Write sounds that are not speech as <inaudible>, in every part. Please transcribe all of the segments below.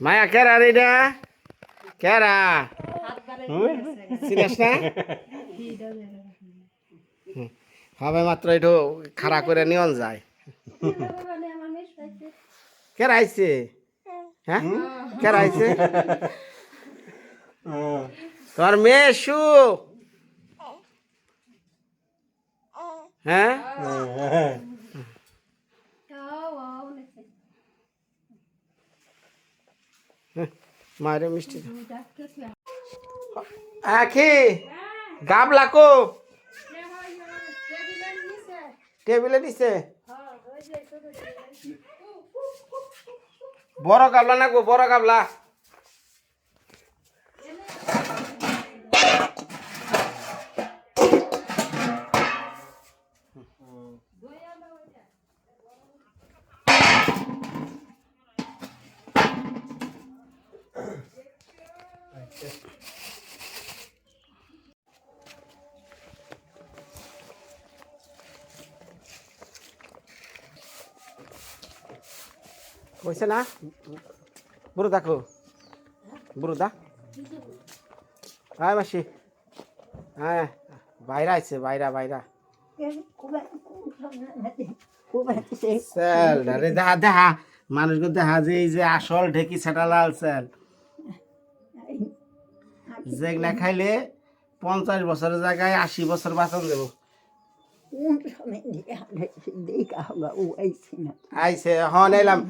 মায়া কেরা রে এটা? কেরা? চিনিস না? হবে মাত্র একটু খাড়া করে নিয়ন যায়। কেরা আইছে? হ্যাঁ? কেরা আইছে? তোমার মেয়ে শু হ্যাঁ। মায়ের মিষ্টি। আখি গাবলা কো। টেবিলে দিছে বড় গাবলা না গো বড় গাবলা হয়েছে না? বুড়ো দেখো। বুড়ো দা। হ্যাঁ মাসি। হ্যাঁ বাইরা আছে বাইরা বাইরা। স্যাল দেখা দেখা। মানুষকে দেখা যে এই যে আসল ঢেকি সেটা লাল স্যাল যেগুলা খাইলে পঞ্চাশ বছরের জায়গায় আশি বছর বাঁচন দেবো। আইছে হন এলাম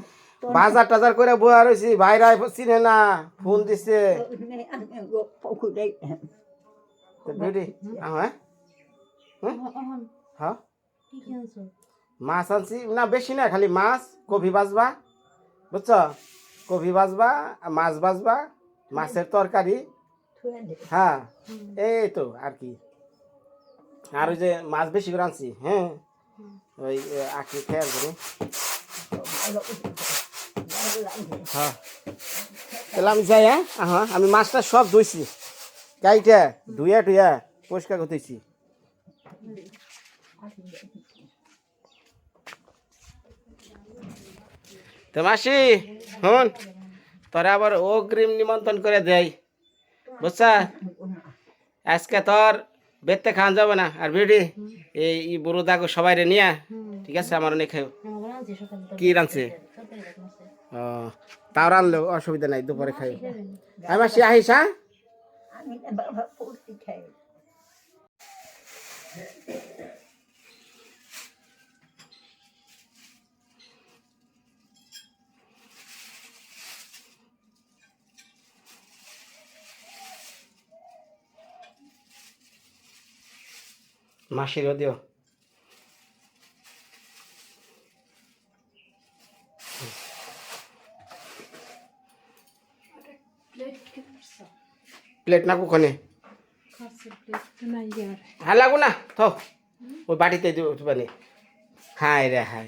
বাজার টাজার করে বয়া রয়েছি ভাইরা চিনে না ফোন দিছে। হ্যাঁ? হ্যাঁ? মাছ আনছি না বেশি না খালি মাছ কফি বাজবা বুঝছ? কফি বাজবা মাছ বাজবা মাছের তরকারি। হ্যাঁ এই তো আর কি। আর ওই যে মাছ বেশি করে আনছি হ্যাঁ? ওই আখি খেয়াল করে। হ্যাঁ। আমি যাই হ্যাঁ? আমি মাছটা সব ধুইছি। গাইটা ধুইয়া টুইয়া পরিষ্কার করতেছি তো মাসি হন তোরা আবার অগ্রিম নিমন্ত্রণ করে দেয় বুঝছা? আজকে তোর বেতে খাওয়া যাবে না। আর বিড়ি এই বুড়ো দাগো সবাই নিয়া, ঠিক আছে? আমার অনেক কি রাঁধছে? তাও রানলো অসুবিধা নাই দুপুরে খাই আমি মাসি আহিস হ্যাঁ? মাসিরও দিও। প্লেট না কোখানে? হ্যাঁ লাগু না তো ওই বাটিতে দিবানি হাই রে হাই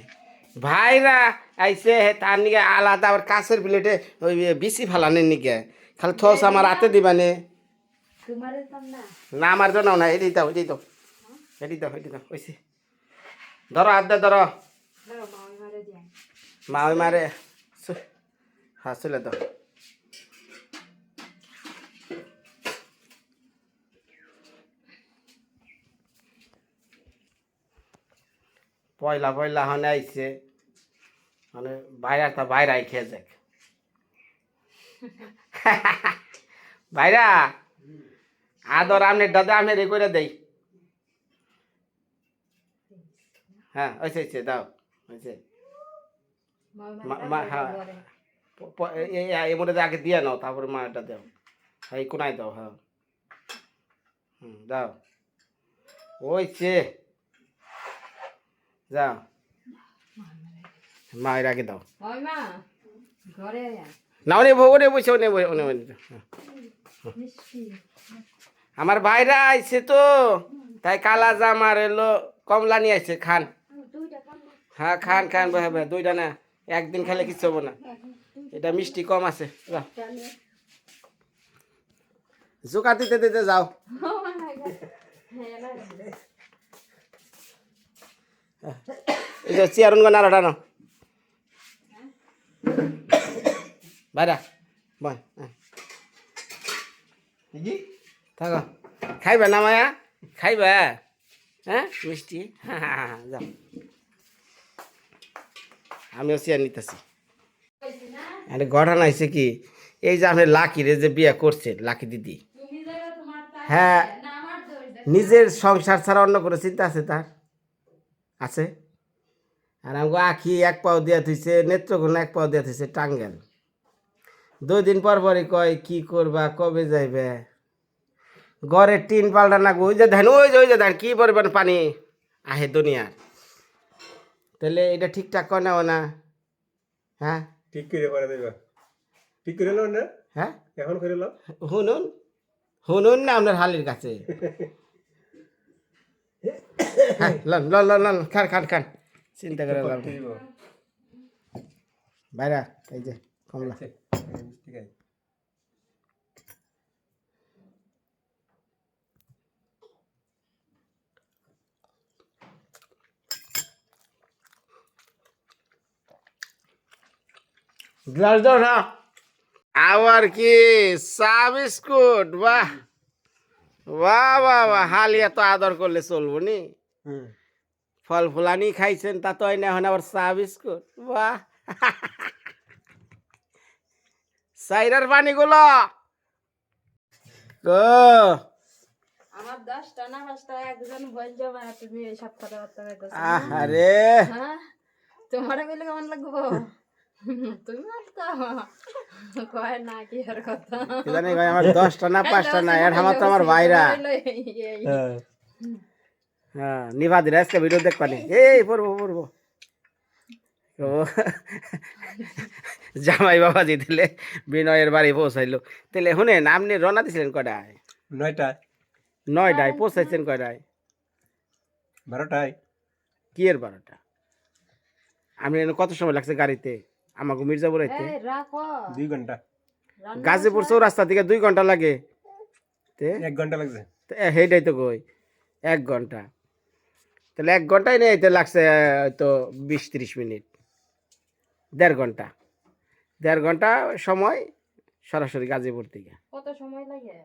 ভাইরা আইসে তার নিকে আলাদা আবার কাছের প্লেটে ওই বিসি ফালানের নিকে খালি থস আমার হাতে দিবানে না। আমার জন্য না এদিকে দাও এদিকে দাও। এদিকে দাও এদিকে দাও ওইসে। ধরো হাত ধরো। মা ওই মারে হ্যাঁ চলে দাও। পয়লা পয়লা হনে আইছে। মানে বাইরে তা বাইরে খেয়ে যাক। <laughs> ভাইরা, আদর আমনে দাদা আমনে রে করে দেই। হ্যাঁ ওইছে ওইছে দাও ওইছে হ্যাঁ এ- মধ্যে আগে দিয়ে নাও, তারপরে মাটা দাও। হ্যাঁ কোনায় দাও হ্যাঁ। হুম, দাও। ওইছে যাও মায়ের আগে দাও। না ওনে ওনে বসে ওনে। আমার ভাইরা আইছে তো তাই কালা জাম আর এলো কমলা নিয়ে আইছে খান। হ্যাঁ খান খান ভাই দুইটা না একদিন খেলে কিছু হব না। এটা মিষ্টি কম আছে জোকা দিতে দিতে যাও। চেয়ারন গো নাড়াটা নাও বাইরা বল হ্যাঁ কি থাকো। খাইবা না মায়া? খাইবা? হ্যাঁ? মিষ্টি? হ্যাঁ হ্যাঁ হ্যাঁ যাও। আমিও চেয়ার নিতেছি। আরে ঘটনা হয়েছে কি? এই যে আপনি লাকি রে যে বিয়ে করছেন লাকি দিদি। হ্যাঁ নিজের সংসার ছাড়া অন্য কোনো চিন্তা আছে তার? আছে? আর আমাকে আখি এক পাও দিয়া থইছে নেত্রকোনা এক পাও দিয়া থইছে টাঙ্গেল দুই দিন পর পরই কয় কি করবা কবে যাইবে? ঘরের টিন পাল্টা না ওই যে ধান ওই যে ওই যে ধান কি পরিমাণ পানি? আহে দুনিয়ার। তাহলে এটা ঠিকঠাক করে নাও না? হ্যাঁ? ঠিক করে করে দেবা ঠিক করে লো না? হ্যাঁ? এখন করে লো শুনুন শুনুন না আপনার হালির কাছে। <laughs> হ্যাঁ লন লন লন লন খান খান খান চিন্তা করে লাভ। বাইরা এই যে কমলা গ্লাস দাও না আবার কি চা বিস্কুট বাহ বাহ বাহ বাহ হালিয়া তো আদর করলে চলবো নি ফল ফুলানি খাইছেন তা তো হয় না এখন আবার চা বিস্কুট। বাহ! সাইরার পানিগুলো! গো! আমার দশটা না পাঁচটা একজন বল যাবে না তুমি এইসব কথাবার্তা করছ আরে হ্যাঁ? তোমার বলে কেমন লাগবো? তুমি কয় না কি আর কথা? জানি আমার দশটা না পাঁচটা না এর আমার তো আমার ভাইরা। হ্যাঁ নিভা দিলে আজকে ভিডিও দেখবা নি? এই পড়ব পড়ব। ও জামাই বাবাজি দিলে বিনয়ের বাড়ি পৌঁছাইলো। তাহলে শুনেন আপনি রওনা দিছিলেন কটায় নয়টা নয়টায় পৌঁছাইছেন কটায় বারোটায়। কি এর বারোটা? আপনি এনে কত সময় লাগছে গাড়িতে। আমাকে মির্জাপুর আইতে। দুই ঘণ্টা। গাজীপুর চৌরাস্তা থেকে দুই ঘণ্টা লাগে। তে? এক ঘণ্টা লাগছে। তো এ- সেইটাই তো কই? এক ঘণ্টা। তাহলে এক ঘন্টায় নেই তো লাগছে হয়তো বিশ ত্রিশ মিনিট। দেড় ঘণ্টা। দেড় ঘণ্টা সময় সরাসরি গাজীপুর থেকে। কত সময় লাগে?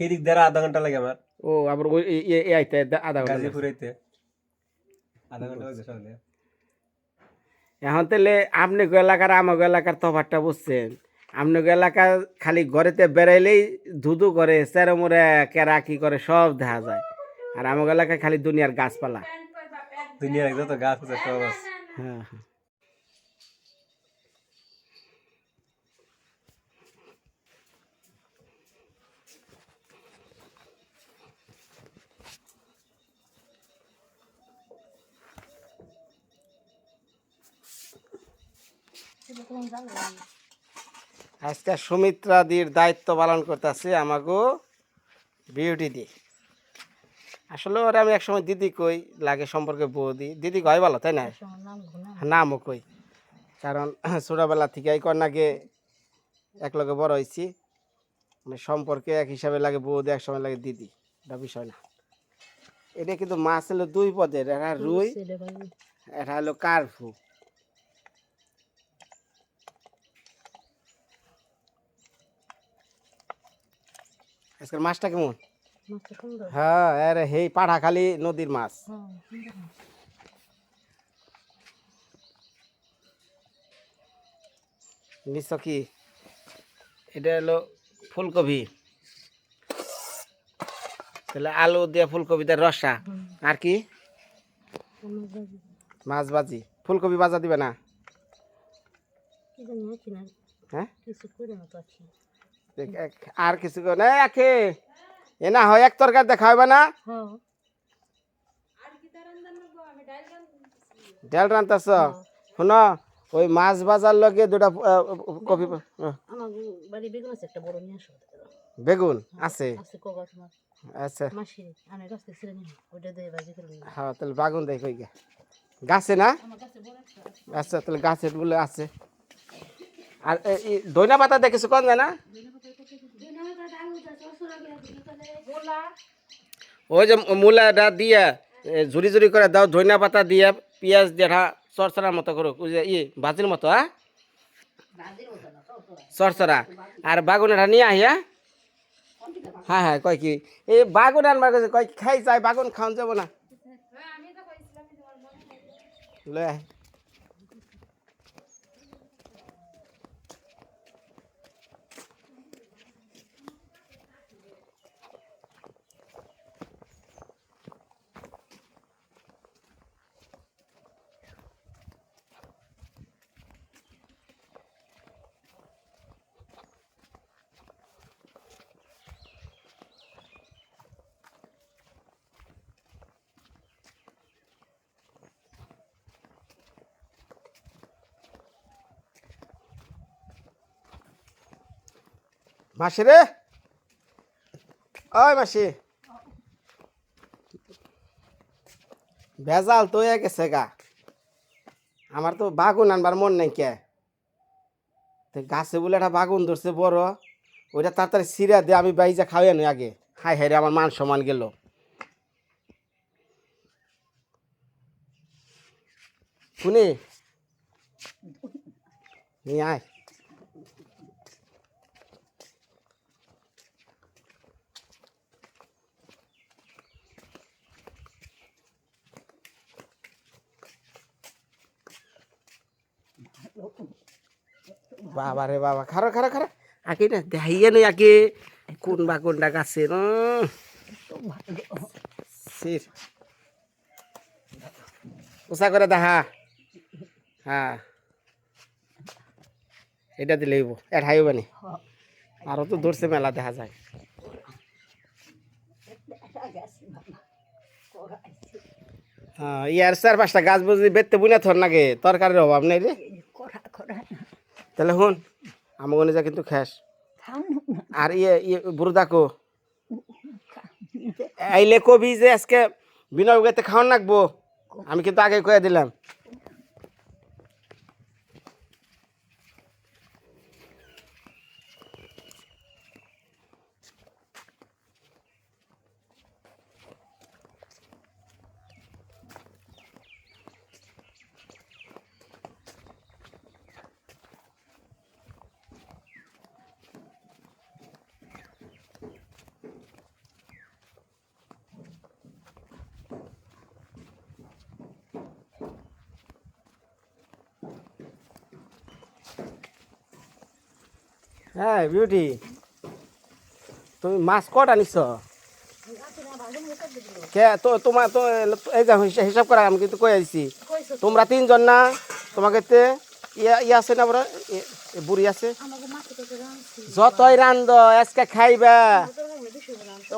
এদিক দ্বারা আধা ঘণ্টা লাগে আমার। ও আবার ওই এ- আইতে আধা ঘণ্টা গাজীপুর আইতে। আধা ঘণ্টা সকালে। এখন তাহলে আপনি গো এলাকার আমাকে এলাকার তফাতটা বুঝছেন। আপনি গো এলাকা খালি ঘরেতে বেড়াইলেই ধুধু করে চেরোমুরে কেরা কি করে সব দেখা যায়। আর আমাকে এলাকায় খালি দুনিয়ার গাছপালা। দুনিয়ার যত গাছ আছে সব আছে। হ্যাঁ। আজকে সুমিত্রা দির দায়িত্ব পালন করতেছে আমাকে বিউটি দি। আসলে ওরা আমি একসময় দিদি কই লাগে সম্পর্কে বউ বৌদি। দিদি কয় ভালো তাই না? নামও কই। কারণ <clears throat> ছোটোবেলা থেকে এই কন্যাকে এক লগে বড় হয়েছি মানে সম্পর্কে এক হিসাবে লাগে বৌদি এক সময় লাগে দিদি। এটা বিষয় না। এটা কিন্তু মাছ হলো দুই পদের। একটা রুই এটা হলো কার্ফু আজকের মাছটা কেমন? হ্যাঁ আরে হেই পাঠাখালি নদীর মাছ। হ্যাঁ। নিশ্চ কি? এটা হলো ফুলকপি। তাহলে আলু দিয়ে ফুলকপি দিয়ে রসা আর কি? মাছ ভাজি। ফুলকপি ভাজা দিবে না? হ্যাঁ? আর কিছু না একে! এ না হয় এক তরকারি দেখা হবে না। হ্যাঁ। ডাল রান্তাছ শুন ওই মাছ বাজার লগে দুটা কপি বেগুন। আছে আসো বেগুন? আছে। আচ্ছা। হ্যাঁ তাহলে বাগুন দেখ গাছে না। আচ্ছা তাহলে গাছের বলে আছে। আর দইনা পাতা দিয়ে কিছু কম যায় না? ওই যে মূলাটা দিয়ে ঝুরি ঝুরি করে দাও ধইনা পাতা দিয়ে পেঁয়াজ দিয়ে চরচড়ার মতো করো ওই যে ই ভাজির মতো হ্যাঁ? চরচরা আর বাগুনাটা নিয়ে আহিয়া হ্যাঁ? হ্যাঁ কয় কি? এই বাগুন আনবার কয় খাই যায় বাগুন খাওয়ান যাব না। লয় মাসি রে। ওই মাসি। ভেজাল তো গেছে গা। আমার তো বাগুন আনবার মন নাই কে। গাছে বলে একটা বাগুন ধরছে বড়। ওইটা তাড়াতাড়ি সিরা দিয়ে আমি বাইজা খাওয়াই নি আগে। হাই হাই রে, আমার মান সমান গেল। শুনি? আয়। বাবা রে বাবা, খারো খারো খারো। আগে না, দেখাইয়ে নেই আগে। কোন বা কোনটা গাছে ন? সির উষা করে দেখা। হ্যাঁ। এটা দিলেই এটা হাইব নি? আরও তো ধরছে মেলা, দেখা যায়। হ্যাঁ ইয়ার চার পাঁচটা গাছ বুঝি বেতে বুনে থর নাগে, তরকারির অভাব নেই রে। তাহলে শুন আমাকে যা কিন্তু খাস। আর ইয়ে ইয়ে বুড়দাকো আইলে কবি যে আজকে বিনয় খাওয়ান লাগবো আমি কিন্তু আগে কয়ে দিলাম। হ্যাঁ বিউটি, তুমি মাছ কটা নিছ? কে, তো তোমার তো এই যে হিসাব করা আমি কিন্তু কয়ে দিছি। তোমরা তিনজন না, তোমাকে তে ইয়া ইয়া আছে না বড়? বুড়ি আছে? যতই রান্ধ, আজকে খাইবা।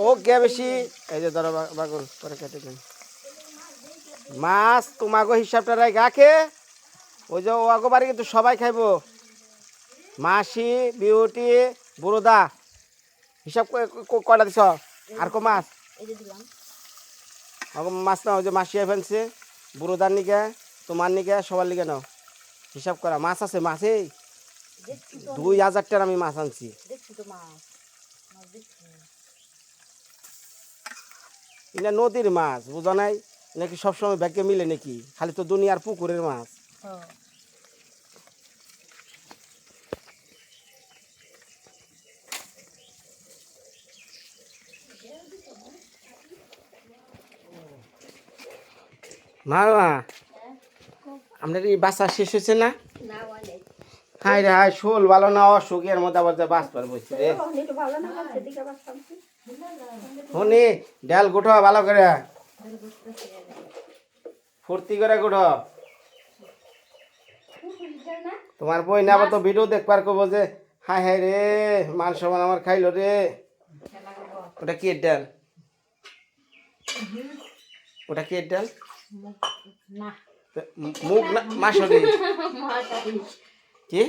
ও কে বেশি। এই যে ধরো বাগুন করে কেটে দিন। মাছ তোমাকে হিসাবটা রাখে ওই যে ও আগো বাড়ি কিন্তু সবাই খাইবো। মাসি বিউটি বুড়োদা হিসাব কয়টা দিছ? আর কো মাছ? মাছ না ওই যে মাসি ফেলছে বুড়োদার নিকে তোমার নিকে সবার লিগে নাও। হিসাব করা মাছ আছে মাছ দুই হাজার টাকার আমি মাছ আনছি। এটা নদীর মাছ বুঝো নাই? নাকি সবসময় ব্যাগে মিলে নাকি? খালি তো দুনিয়ার পুকুরের মাছ। মা মা। আপনার এই বাসা শেষ হয়েছে না? হাই রে হাই শোল ভালো না অসুখের মধ্যে আবার বাস পার বসছে রে। শুনি ডাল গুঠো ভালো করে। ফুর্তি করে গুঠো। তোমার বই না, আবার তো ভিডিও দেখবার কব যে হাই হাই রে মান সমান আমার খাইলো রে। ওটা কি ডাল? ওটা কি ডাল? মুখ না কি?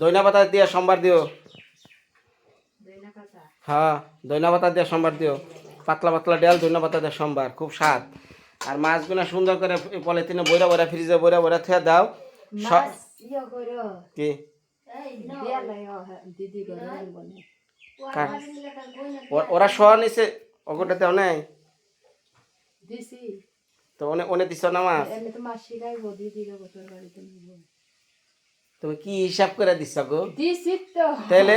দইনা পাতা দিয়া সোমবার দিও। হ্যাঁ দইনা পাতা দিয়া সোমবার দিও। পাতলা পাতলা ডাল দইনা পাতা দিয়া সোমবার খুব স্বাদ। আর মাছগুলো সুন্দর করে পলিথিনে বইরা বইরা ফ্রিজে বইরা বইরা থুয়ে দাও। ইয়ে কি? ওরা শোয়া নিছে অগরটাতেও নেই দিছি। তো অনেক অনেক দিছ না মাছ এমনি তো মাসি গাইবো দিদিকে বছর বাড়িতে তুমি কি হিসাব করে দিচ্ছ গো? দিছি তো। তাহলে?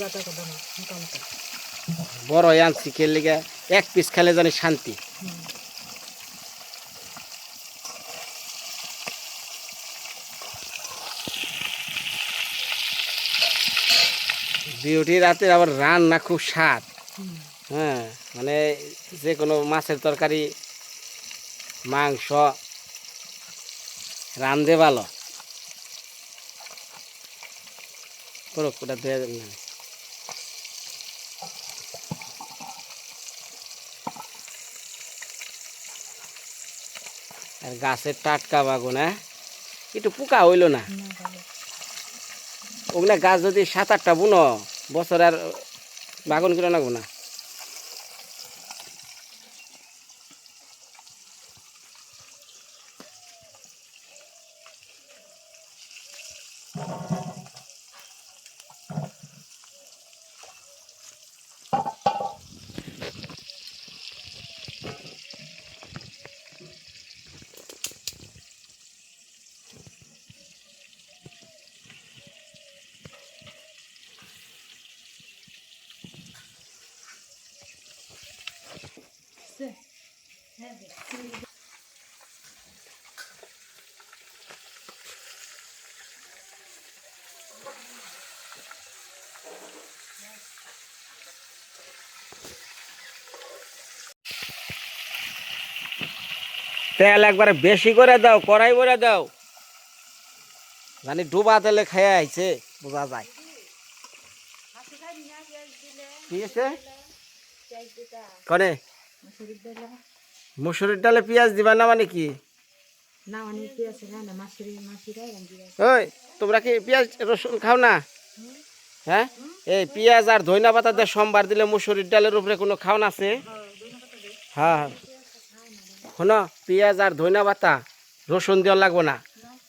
গাটা কথা না মোটামুটি বড় আনছি খেলে গা এক পিস খেলে জানি শান্তি। বিউটি রাতের আবার রান্না খুব স্বাদ। হ্যাঁ মানে যে কোনো মাছের তরকারি, মাংস রান্ধে ভালো। করো ওটা দেয়া যাবে আর গাছের টাটকা বাগুন হ্যাঁ? একটু পোকা হইল না? ওগুলা গাছ যদি সাত আটটা বুনো বছর আর বাগুন কিলো না না? তেল একবারে বেশি করে দাও কড়াই করে দাও। জানি ডুবা তেলে খেয়ে আইছে বোঝা যায়। ঠিক আছে কনে? মুসুরির ডালে পেঁয়াজ দিবা না মানে কি? মানে ওই তোমরা কি পেঁয়াজ রসুন খাও না? হ্যাঁ? এই পেঁয়াজ আর ধইনা পাতা দিয়ে সোমবার দিলে মুসুরির ডালের উপরে কোনো খাওন আছে? হ্যাঁ শোনো পেঁয়াজ আর ধইনা পাতা রসুন দেওয়া লাগবো না।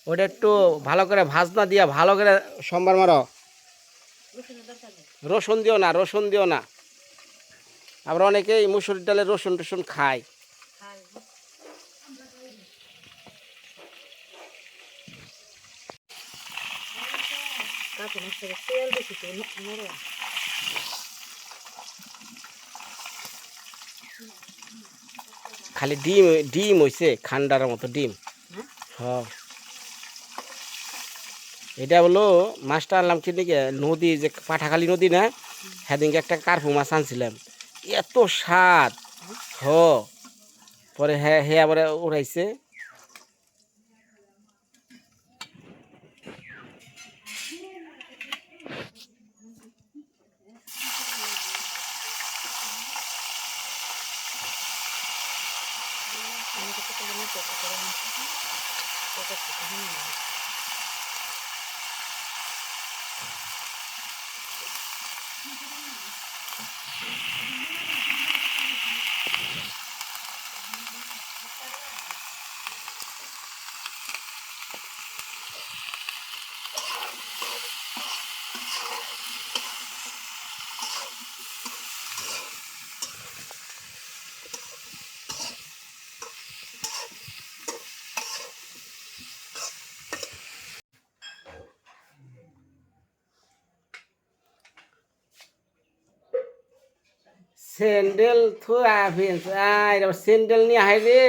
ওটা একটু ভালো করে ভাজনা দিয়া ভালো করে সোমবার মারো। রসুন দিও না রসুন দিও না। আবার অনেকেই মুসুরির ডালে রসুন টসুন খায়। কাকে নষ্ট তেল বেশি তো নরম খালি ডিম ডিম হইছে খান্ডার মতো ডিম। হ্যাঁ? হ্যাঁ। এটা হলো মাছটা আনলাম কি দিকে নদী যে পাঠাখালী নদী না সেদিনকে একটা কার্পু মাছ আনছিলাম। এত স্বাদ। হ পরে হ্যাঁ হে আবার উড়াইছে। স্যান্ডেল থু আফিস আই রে স্যান্ডেল নিয়ে আই রে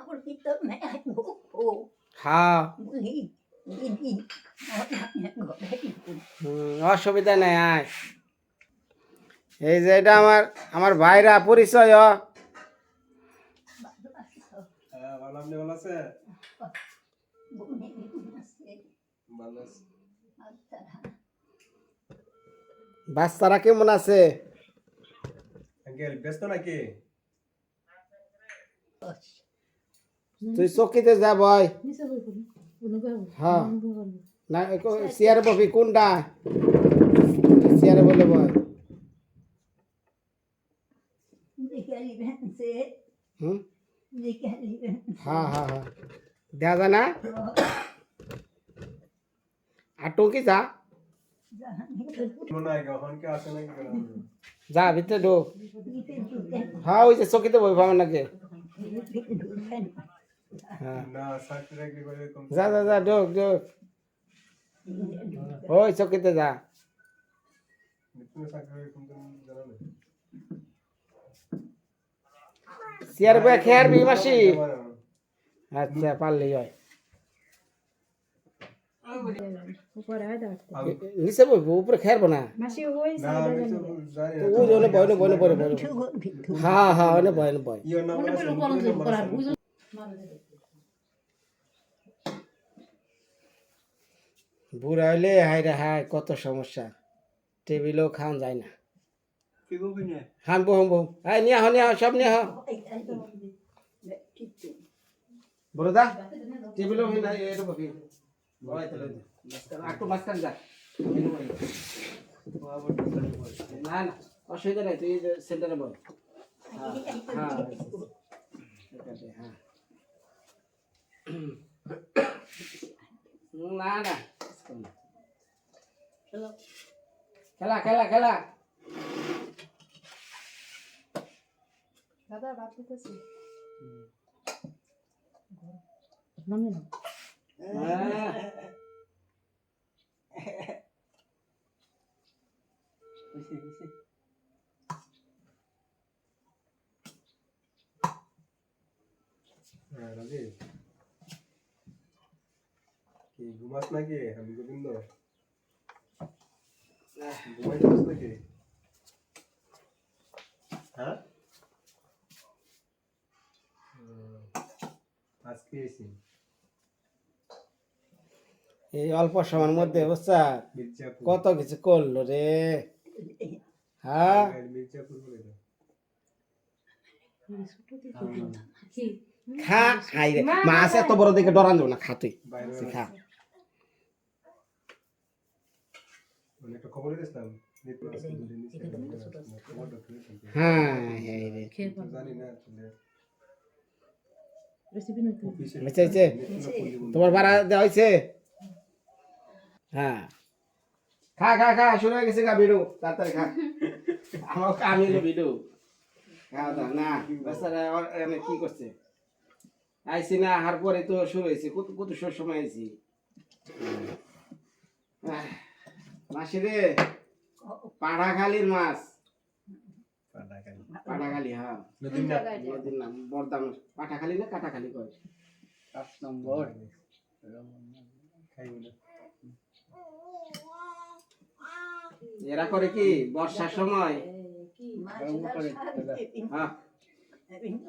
Aku kita naik aku. Oh, হ্যাঁ beli. Ini. Anaknya enggak baik. হুম, অসুবিধা নাই আয় এই যে এটা আমার আমার ভাইরা পরিচয়। হ্যাঁ. বাচ্চারা কেমন আছে আঙ্কেল ব্যস্ত নাকি Bos. তুই চকিতে যা বয় নিচে বই করুন অনুভব হ্যাঁ না চেয়ারে ববি কোনটা চেয়ারে বলে বয় Beli kali bensin. হুম Beli kali bensin. হ্যাঁ হ্যাঁ হ্যাঁ যা হয়? ভিতরে ঢোক হ্যাঁ ওই যে চকিতে বই পাবেন নাকি। হ্যাঁ। যা যা যা ঢোক ঢোক। ওই চকিতে যা। চেয়ার বয়ে খেয়ার বি মাসি। আচ্ছা পারলেই হয় উপরে হয় দাও আমি নিচে বইবো উপরে খেয়ারবো না ওই ওই জন্য বয় না। বয় না বয় বয় না হ্যাঁ হ্যাঁ বয় না বয়। আছে বুড়া হইলে হাই রে হাই কত সমস্যা। টেবিলও খাওয়া যায় না। কি করবি না হাম বহু বহু হাই নিয়ে আহ নিয়ে আহ সব নিয়ে আহ বড় টেবিলও এটা একটু মাঝখান যা না না অসুবিধা নাই তুই সেন্টারে বল হ্যাঁ হ্যাঁ হ্যাঁ না না খেলা খেলা খেলা দাদা হ্যাঁ হ্যাঁ রাজি কি ঘুমাস নাকি আমি গোবিন্দ নাকি হ্যাঁ? আজকে এসি। এই অল্প সময়ের মধ্যে বুঝছা? কত কিছু করল রে? হ্যাঁ? খা খাই মাছ এত বড় দেখে ডরান না খা তুই। খা। মানে। হ্যাঁ। তোমার ভাড়া দেওয়া হয়েছে? হ্যাঁ। খা খা খা শুরু হয়ে গেছে গা বিডু তাড়াতাড়ি খা। আমার কামি খাওয়া দাওয়া না বেচারা কি করছে? আইসি না আহার পরে তো শুরু হয়েছে কত কত সব সময় আইসি মাসি রে পাড়াখালির মাছ। পাটাখালি। হ্যাঁ। নদীর নদীর নাম বরদাম পাটাখালি না কাটাখালি কয়? খাইব না। এরা করে কি? বর্ষার সময়? হ্যাঁ।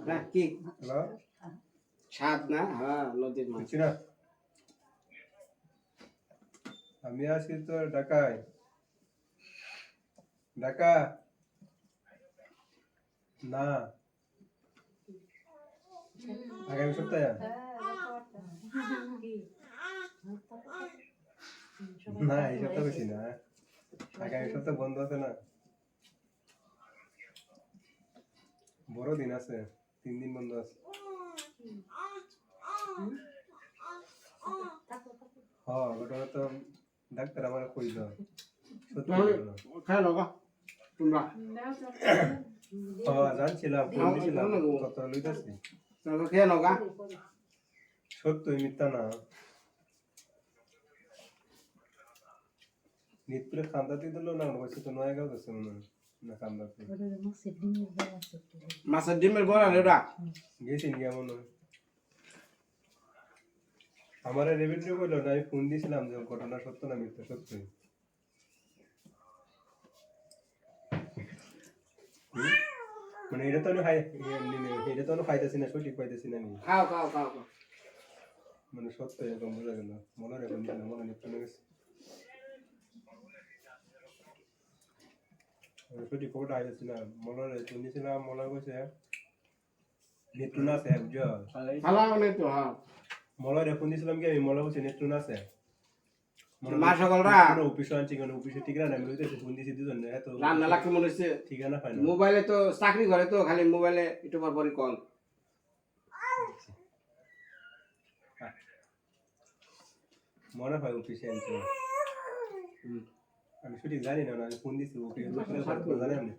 হ্যাঁ কি? স্বাদ না? হ্যাঁ নদীর মাছ। আমি আছি তো ঢাকায়। ঢাকা? না। আগামী সপ্তাহে? না এই সপ্তাহ বেশি না। আগামী সপ্তাহ বন্ধ আছে না। বড় দিন আছে তিন দিন বন্ধ আছে। হ্যাঁ ঘটনা তো ডাক্তার আমার কইল সত্যি ঘটনা। খায় তোমরা। হ্যাঁ জানছিলাম ফোন কত লইতাছি। খেয়ে নগা সত্যই মিথ্যা না। নিতপুরে খান্দাতে দিল না বলছে তো নয় গাছ আছে মনে হয়। না খান্দাতে মাছের ডিমের বড়া রে ওটা গেছি নিয়ে মনে হয় আমার রেভিনিউ করল না আমি ফোন দিয়েছিলাম যে ঘটনা সত্য না মিথ্যা সত্যই হুম? মানে এটা তো আমি হাই এটা তো আমি খাইতেছি না সঠিক পাইতেছি না আমি খাও খাও খাও খাও। মানে সত্য এরকম বোঝা গেল মনে রেখে মনে নিতে গেছে সঠিক খবরটা আইতেছি না মনে রেখে নিয়েছিলাম মনে কইছে নেট্রুন আছে বুঝছ ভালো মানে তো হ্যাঁ মলয় রেফোন দিয়েছিলাম কি আমি মলয় বলছি নেট্রুন আছে মা সকলরা অফিসে আনছি কেন অফিসে ঠিকানা আমি লইতেছি ফোন দিয়েছি দুজন এত রান্না লাগছে মনে হচ্ছে ঠিকানা পাই না মোবাইলে তো চাকরি করে তো খালি মোবাইলে একটু পর পরই কল মনে হয় অফিসে আনছে। হুম। আমি সঠিক জানি না আমি ফোন দিছি ওকে জানি আমি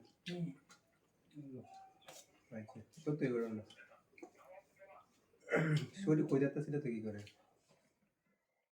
আচ্ছা সত্যি করে না শরীর কই যাচ্ছে সেটা তো কি করে?